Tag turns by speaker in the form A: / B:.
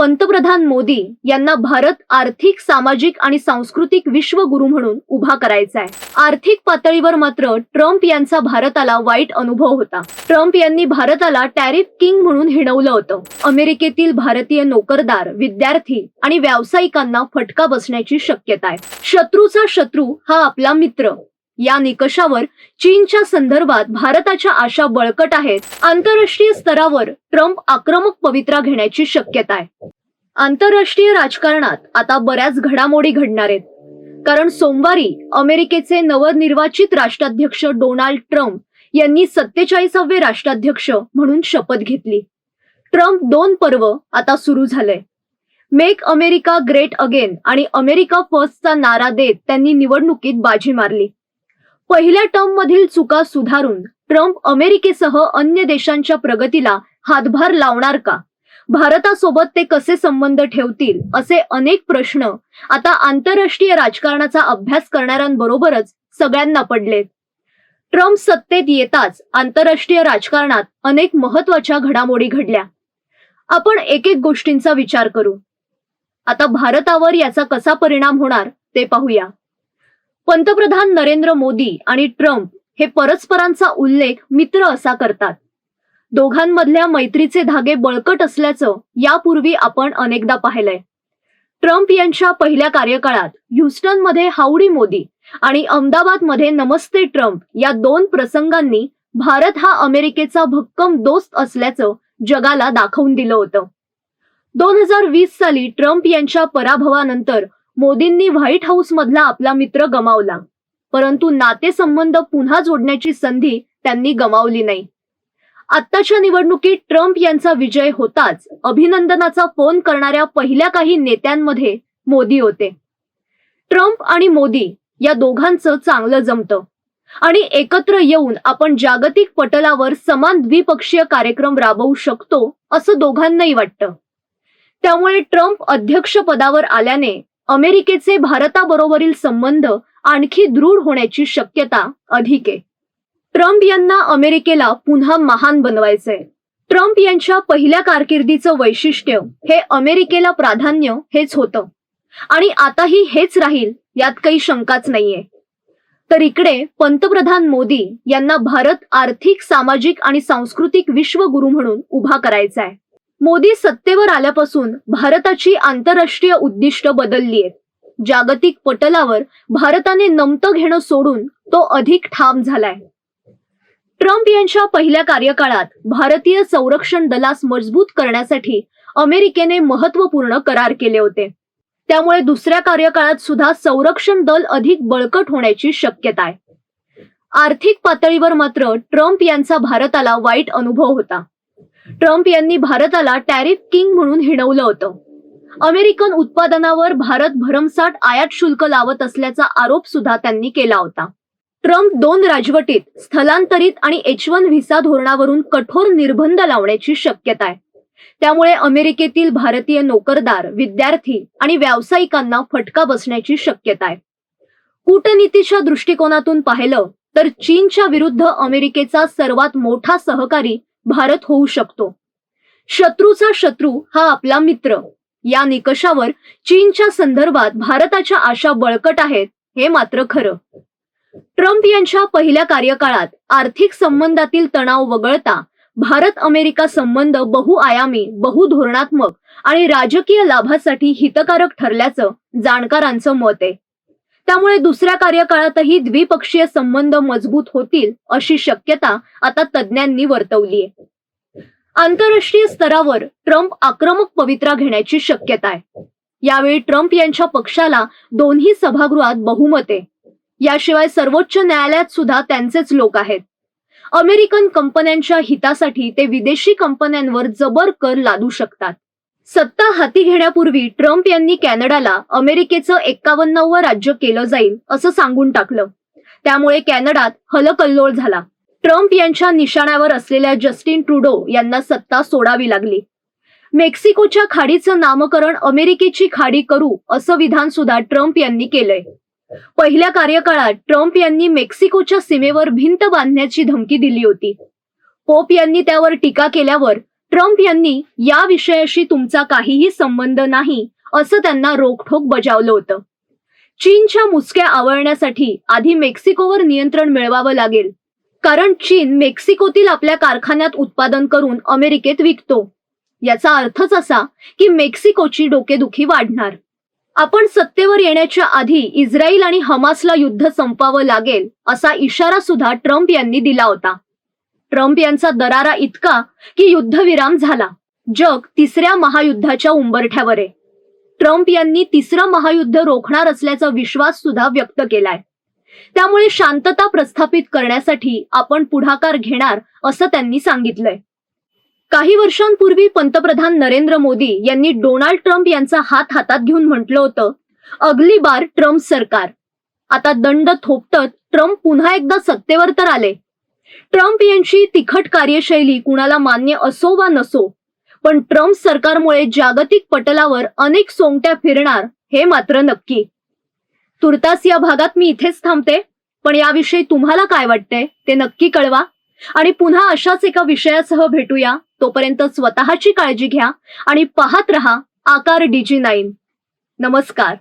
A: पंतप्रधान मोदी यांना भारत आर्थिक सामाजिक आणि सांस्कृतिक विश्वगुरु म्हणून उभा करायचा आहे. आर्थिक पातळीवर मात्र ट्रम्प यांचा भारताला वाईट अनुभव होता. ट्रम्प यांनी भारताला टॅरिफ किंग म्हणून हिणवलं होतं. अमेरिकेतील भारतीय नोकरदार विद्यार्थी आणि व्यावसायिकांना फटका बसण्याची शक्यता आहे. शत्रूचा शत्रू हा आपला मित्र या निकषावर चीनच्या संदर्भात भारताच्या आशा बळकट आहेत. आंतरराष्ट्रीय स्तरावर ट्रम्प आक्रमक पवित्रा घेण्याची शक्यता आहे. आंतरराष्ट्रीय राजकारणात आता बऱ्याच घडामोडी घडणार आहेत. कारण सोमवारी अमेरिकेचे नवनिर्वाचित राष्ट्राध्यक्ष डोनाल्ड ट्रम्प यांनी सत्तेचाळीसावे राष्ट्राध्यक्ष म्हणून शपथ घेतली. ट्रम्प दोन पर्व आता सुरू झालंय मेक अमेरिका ग्रेट अगेन आणि अमेरिका फर्स्टचा नारा देत त्यांनी निवडणुकीत बाजी मारली. पहिल्या टर्म मधील चुका सुधारून ट्रम्प अमेरिकेसह अन्य देशांच्या प्रगतीला हातभार लावणार का? भारतासोबत ते कसे संबंध ठेवतील असे अनेक प्रश्न आता आंतरराष्ट्रीय राजकारणाचा अभ्यास करणाऱ्यांबरोबरच सगळ्यांना पडलेत ट्रम्प सत्तेत येताच आंतरराष्ट्रीय राजकारणात अनेक महत्त्वाच्या घडामोडी घडल्या. आपण एक एक गोष्टींचा विचार करू. आता भारतावर याचा कसा परिणाम होणार ते पाहूया. पंतप्रधान नरेंद्र मोदी आणि ट्रम्प हे परस्परांचा उल्लेख मित्र असा करतात. दोघांमधल्या मैत्रीचे धागे बळकट असल्याचं यापूर्वी आपण अनेकदा पाहिलंय. ट्रम्प यांच्या पहिल्या कार्यकाळात ह्युस्टनमध्ये हाऊडी मोदी आणि अहमदाबादमध्ये नमस्ते ट्रम्प या दोन प्रसंगांनी भारत हा अमेरिकेचा भक्कम दोस्त असल्याचं जगाला दाखवून दिलं होतं. दोन हजार वीस साली ट्रम्प यांच्या पराभवानंतर मोदींनी व्हाईट हाऊसमधला आपला मित्र गमावला. परंतु नातेसंबंध पुन्हा जोडण्याची संधी त्यांनी गमावली नाही. आत्ताच्या निवडणुकीत ट्रम्प यांचा विजय होताच अभिनंदनाचा फोन करणाऱ्या पहिल्या काही नेत्यांमध्ये मोदी होते. ट्रम्प आणि मोदी या दोघांचं चांगलं जमतं. आणि एकत्र येऊन आपण जागतिक पटलावर समान द्विपक्षीय कार्यक्रम राबवू शकतो असं दोघांनाही वाटतं. त्यामुळे ट्रम्प अध्यक्षपदावर आल्याने अमेरिकेचे भारताबरोबरील संबंध आणखी दृढ होण्याची शक्यता अधिक आहे. ट्रम्प यांना अमेरिकेला पुन्हा महान बनवायचंय. ट्रम्प यांच्या पहिल्या कारकिर्दीचं वैशिष्ट्य हे अमेरिकेला प्राधान्य हेच होतं. आणि आताही हेच राहील यात काही शंकाच नाहीये. तर इकडे पंतप्रधान मोदी यांना भारत आर्थिक सामाजिक आणि सांस्कृतिक विश्वगुरु म्हणून उभा करायचा आहे मोदी सत्तेवर आल्यापासून भारताची आंतरराष्ट्रीय उद्दिष्ट बदलली आहेत जागतिक पटलावर भारताने नमतं घेणं सोडून तो अधिक ठाम झालाय. ट्रम्प यांच्या पहिल्या कार्यकाळात भारतीय संरक्षण दलास मजबूत करण्यासाठी अमेरिकेने महत्त्वपूर्ण करार केले होते. त्यामुळे दुसऱ्या कार्यकाळात सुद्धा संरक्षण दल अधिक बळकट होण्याची शक्यता आहे. आर्थिक पातळीवर मात्र ट्रम्प यांचा भारताला वाईट अनुभव होता. ट्रम्प यांनी भारताला टॅरिफ किंग म्हणून हिणवलं होतं. अमेरिकन उत्पादनावर भारत भरमसाठ आयात शुल्क लावत असल्याचा आरोप सुद्धा त्यांनी केला होता. ट्रम्प दोन राजवटीत स्थलांतरित आणि एच वन व्हिसा धोरणावरून कठोर निर्बंध लावण्याची शक्यता आहे. त्यामुळे अमेरिकेतील भारतीय नोकरदार विद्यार्थी आणि व्यावसायिकांना फटका बसण्याची शक्यता आहे. कूटनीतीच्या दृष्टिकोनातून पाहिलं तर चीनच्या विरुद्ध अमेरिकेचा सर्वात मोठा सहकारी भारत होऊ शकतो. शत्रूचा शत्रू हा आपला मित्र. या निकषावर चीनच्या संदर्भात भारताच्या आशा बळकट आहेत हे मात्र खरं. ट्रम्प यांच्या पहिल्या कार्यकाळात आर्थिक संबंधातील तणाव वगळता भारत अमेरिका संबंध बहुआयामी बहुधोरणात्मक आणि राजकीय लाभासाठी हितकारक ठरल्याचं जाणकारांचं मत आहे. त्यामुळे दुसऱ्या कार्यकाळातही द्विपक्षीय संबंध मजबूत होतील अशी शक्यता आता तज्ज्ञांनी वर्तवली आहे आंतरराष्ट्रीय स्तरावर ट्रम्प आक्रमक पवित्रा घेण्याची शक्यता आहे. यावेळी ट्रम्प यांच्या पक्षाला दोन्ही सभागृहात बहुमत आहे. याशिवाय सर्वोच्च न्यायालयात सुद्धा त्यांचेच लोक आहेत. अमेरिकन कंपन्यांच्या हितासाठी ते विदेशी कंपन्यांवर जबर कर लादू शकतात. सत्ता हाती घेण्यापूर्वी ट्रम्प यांनी कॅनडाला अमेरिकेचं एक्कावन्नावं राज्य केलं जाईल असं सांगून टाकलं. त्यामुळे कॅनडात हलकल्लोळ झाला. ट्रम्प यांच्या निशाण्यावर असलेल्या जस्टिन ट्रुडो यांना सत्ता सोडावी लागली. मेक्सिकोच्या खाडीचं नामकरण अमेरिकेची खाडी करू असं विधान सुद्धा ट्रम्प यांनी केलंय. पहिल्या कार्यकाळात ट्रम्प यांनी मेक्सिकोच्या सीमेवर भिंत बांधण्याची धमकी दिली होती. पोप यांनी त्यावर टीका केल्यावर ट्रम्प यांनी या विषयाशी तुमचा काहीही संबंध नाही असं त्यांना रोखठोक बजावलं होतं. चीनच्या मुसक्या आवळण्यासाठी आधी मेक्सिकोवर नियंत्रण मिळवावं लागेल कारण चीन मेक्सिकोतील आपल्या कारखान्यात उत्पादन करून अमेरिकेत विकतो. याचा अर्थच असा की मेक्सिकोची डोकेदुखी वाढणार. आपण सत्तेवर येण्याच्या आधी इस्रायल आणि हमासला युद्ध संपावं लागेल असा इशारा सुद्धा ट्रम्प यांनी दिला होता. ट्रम्प यांचा दरारा इतका की युद्धविराम झाला. जग तिसऱ्या महायुद्धाच्या उंबरठ्यावर आहे. ट्रम्प यांनी तिसरं महायुद्ध रोखणार असल्याचा विश्वास सुद्धा व्यक्त केलाय. त्यामुळे शांतता प्रस्थापित करण्यासाठी आपण पुढाकार घेणार असं त्यांनी सांगितलंय. काही वर्षांपूर्वी पंतप्रधान नरेंद्र मोदी यांनी डोनाल्ड ट्रम्प यांचा हात हातात घेऊन म्हटलं होतं अगली बार ट्रम्प सरकार. आता दंड थोपटत ट्रम्प पुन्हा एकदा सत्तेवर तर आले ट्रम्प यांची तिखट कार्यशैली कुणाला मान्य असो वा नसो पण ट्रम्प सरकारमुळे जागतिक पटलावर अनेक सोंगट्या फिरणार हे मात्र नक्की. तुर्तास या भागात मी इथेच थांबते पण याविषयी तुम्हाला काय वाटतंय ते नक्की कळवा. आणि पुन्हा अशाच एका विषयासह भेटूया तोपर्यंत स्वतःची काळजी घ्या आणि पाहत रहा आकार डीजी नाईन. नमस्कार.